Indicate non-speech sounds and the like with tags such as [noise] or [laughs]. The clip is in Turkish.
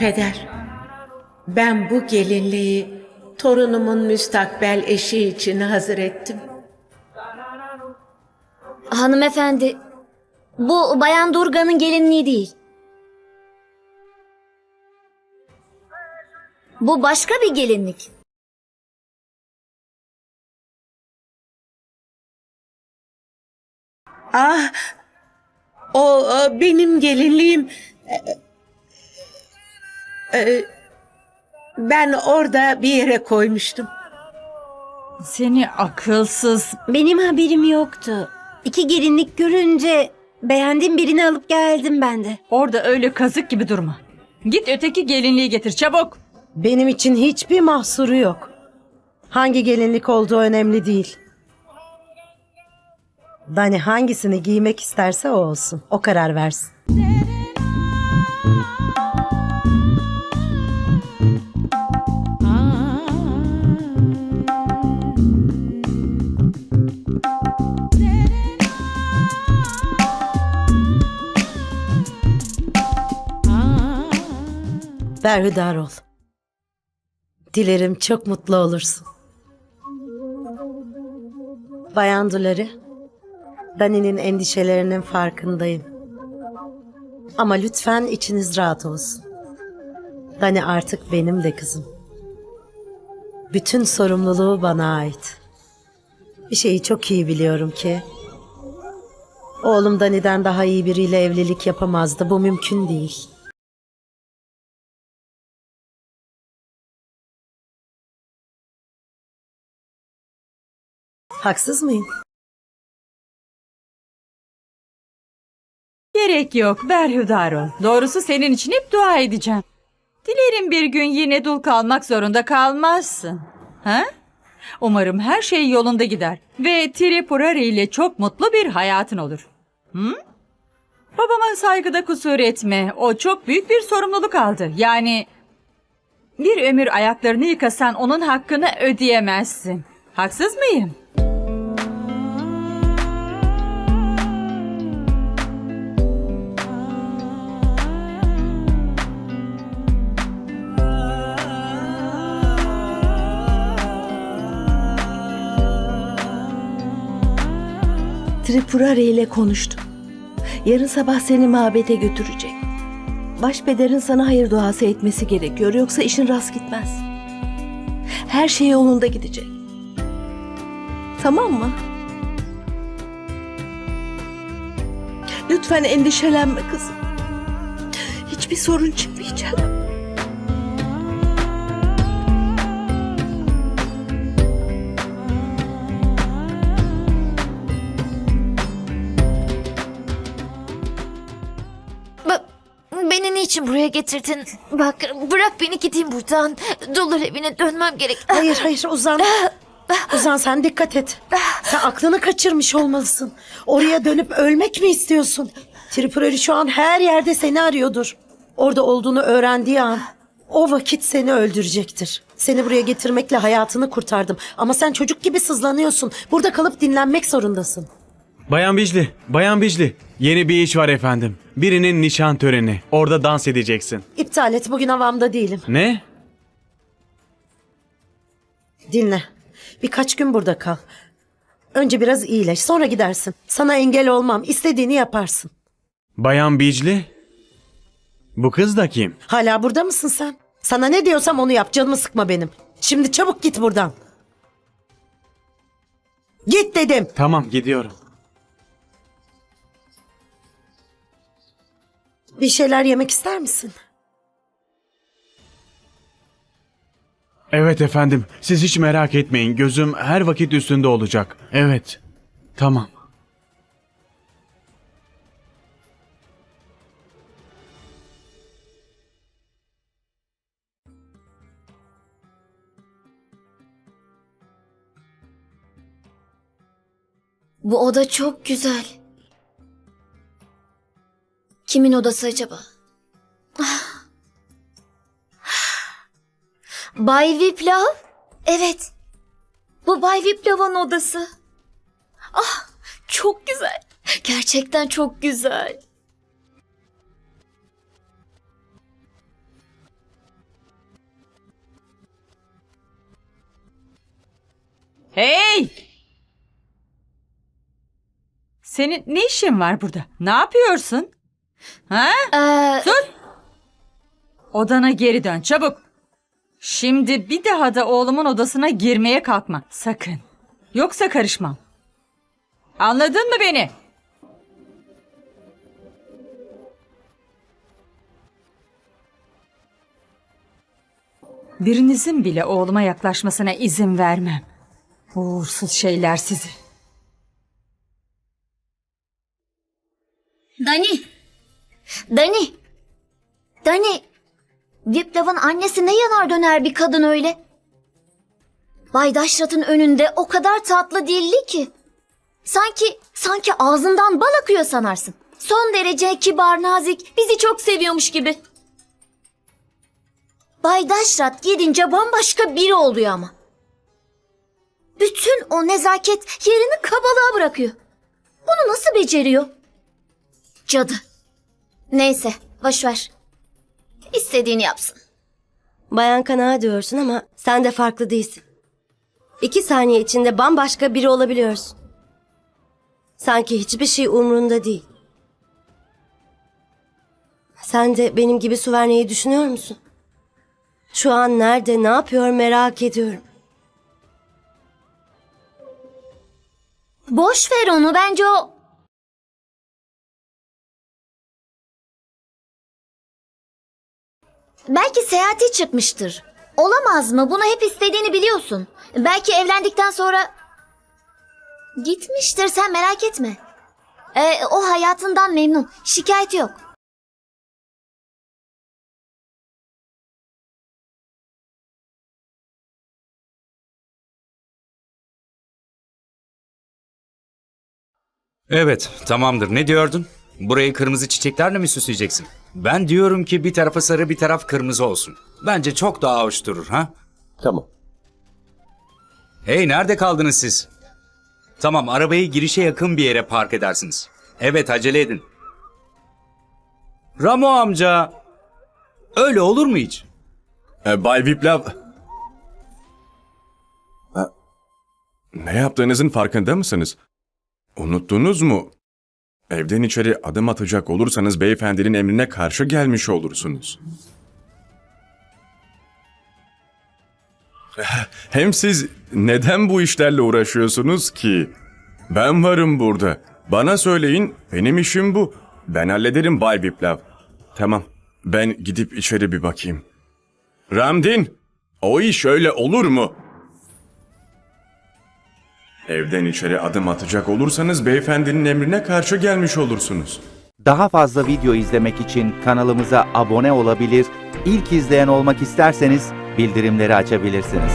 Peder, ben bu gelinliği torunumun müstakbel eşi için hazır ettim. Hanımefendi, bu Bayan Durga'nın gelinliği değil. Bu başka bir gelinlik. Ah, o, o benim gelinliğim. Ee, Ben orada bir yere koymuştum. Seni akılsız. Benim haberim yoktu. İki gelinlik görünce beğendiğim birini alıp geldim ben de. Orada öyle kazık gibi durma. Git öteki gelinliği getir çabuk. Benim için hiçbir mahsuru yok. Hangi gelinlik olduğu önemli değil. Dani hangisini giymek isterse o olsun. O karar versin. Berhudar ol. Dilerim çok mutlu olursun. Bayan Duları, Dani'nin endişelerinin farkındayım. Ama lütfen içiniz rahat olsun. Dani artık benim de kızım. Bütün sorumluluğu bana ait. Bir şeyi çok iyi biliyorum ki... Oğlum Dani'den daha iyi biriyle evlilik yapamazdı. Bu mümkün değil. Haksız mıyım? Gerek yok berhudar ol. Doğrusu senin için hep dua edeceğim. Dilerim bir gün yine dul kalmak zorunda kalmazsın. Ha? Umarım her şey yolunda gider ve Tripurari ile çok mutlu bir hayatın olur. Hı? Babama saygıda kusur etme. O çok büyük bir sorumluluk aldı. Yani bir ömür ayaklarını yıkasan onun hakkını ödeyemezsin. Haksız mıyım? Tripurari ile konuştum. Yarın sabah seni mabete götürecek. Başpederin sana hayır duası etmesi gerekiyor yoksa işin rast gitmez. Her şey yolunda gidecek. Tamam mı? Lütfen endişelenme kızım. Hiçbir sorun çıkmayacak. Beni niçin buraya getirdin? Bak bırak beni gideyim buradan. Dolar evine dönmem gerek. Hayır hayır Uzan. [laughs] Uzan sen dikkat et. Sen aklını kaçırmış olmalısın. Oraya dönüp ölmek mi istiyorsun? Tripurari şu an her yerde seni arıyordur. Orada olduğunu öğrendiği an o vakit seni öldürecektir. Seni buraya getirmekle hayatını kurtardım. Ama sen çocuk gibi sızlanıyorsun. Burada kalıp dinlenmek zorundasın. Bayan Bicli, Bayan Bicli. Yeni bir iş var efendim. Birinin nişan töreni. Orada dans edeceksin. İptal et bugün havamda değilim. Ne? Dinle. Birkaç gün burada kal. Önce biraz iyileş sonra gidersin. Sana engel olmam. İstediğini yaparsın. Bayan Bicli? Bu kız da kim? Hala burada mısın sen? Sana ne diyorsam onu yap. Canımı sıkma benim. Şimdi çabuk git buradan. Git dedim. Tamam gidiyorum. Bir şeyler yemek ister misin? Evet efendim. Siz hiç merak etmeyin. Gözüm her vakit üstünde olacak. Evet. Tamam. Bu oda çok güzel. Kimin odası acaba? [sighs] Bay Viplav? Evet. Bu Bay Viplav'ın odası. Ah çok güzel. Gerçekten çok güzel. Hey! Senin ne işin var burada? Ne yapıyorsun? Ha? Ee, Sus! Odana geri dön çabuk. Şimdi bir daha da oğlumun odasına girmeye kalkma. Sakın. Yoksa karışmam. Anladın mı beni? Birinizin bile oğluma yaklaşmasına izin vermem. Uğursuz şeyler sizi. Dani. Dani. Dani. Viplav'ın annesi ne yanar döner bir kadın öyle. Bay Daşrat'ın önünde o kadar tatlı dilli ki. Sanki, sanki ağzından bal akıyor sanarsın. Son derece kibar, nazik, bizi çok seviyormuş gibi. Bay Daşrat gidince bambaşka biri oluyor ama. Bütün o nezaket yerini kabalığa bırakıyor. Bunu nasıl beceriyor? Cadı. Neyse, boş ver. İstediğini yapsın. Bayan Kana diyorsun ama sen de farklı değilsin. İki saniye içinde bambaşka biri olabiliyorsun. Sanki hiçbir şey umrunda değil. Sen de benim gibi su vermeyi düşünüyor musun? Şu an nerede, ne yapıyor merak ediyorum. Boş ver onu, bence o... Belki seyahate çıkmıştır. Olamaz mı? Bunu hep istediğini biliyorsun. Belki evlendikten sonra... Gitmiştir, sen merak etme. Ee, o hayatından memnun. Şikayet yok. Evet, tamamdır. Ne diyordun? Burayı kırmızı çiçeklerle mi süsleyeceksin? Ben diyorum ki bir tarafı sarı bir taraf kırmızı olsun. Bence çok daha hoş durur ha? Tamam. Hey nerede kaldınız siz? Tamam arabayı girişe yakın bir yere park edersiniz. Evet acele edin. Ramo amca. Öyle olur mu hiç? Ee, Bay Viplav. Ne yaptığınızın farkında mısınız? Unuttunuz mu? Evden içeri adım atacak olursanız beyefendinin emrine karşı gelmiş olursunuz. [laughs] Hem siz neden bu işlerle uğraşıyorsunuz ki? Ben varım burada. Bana söyleyin, benim işim bu. Ben hallederim Bay Viplav. Tamam, ben gidip içeri bir bakayım. Ramdin, o iş öyle olur mu? Evden içeri adım atacak olursanız beyefendinin emrine karşı gelmiş olursunuz. Daha fazla video izlemek için kanalımıza abone olabilir, ilk izleyen olmak isterseniz bildirimleri açabilirsiniz.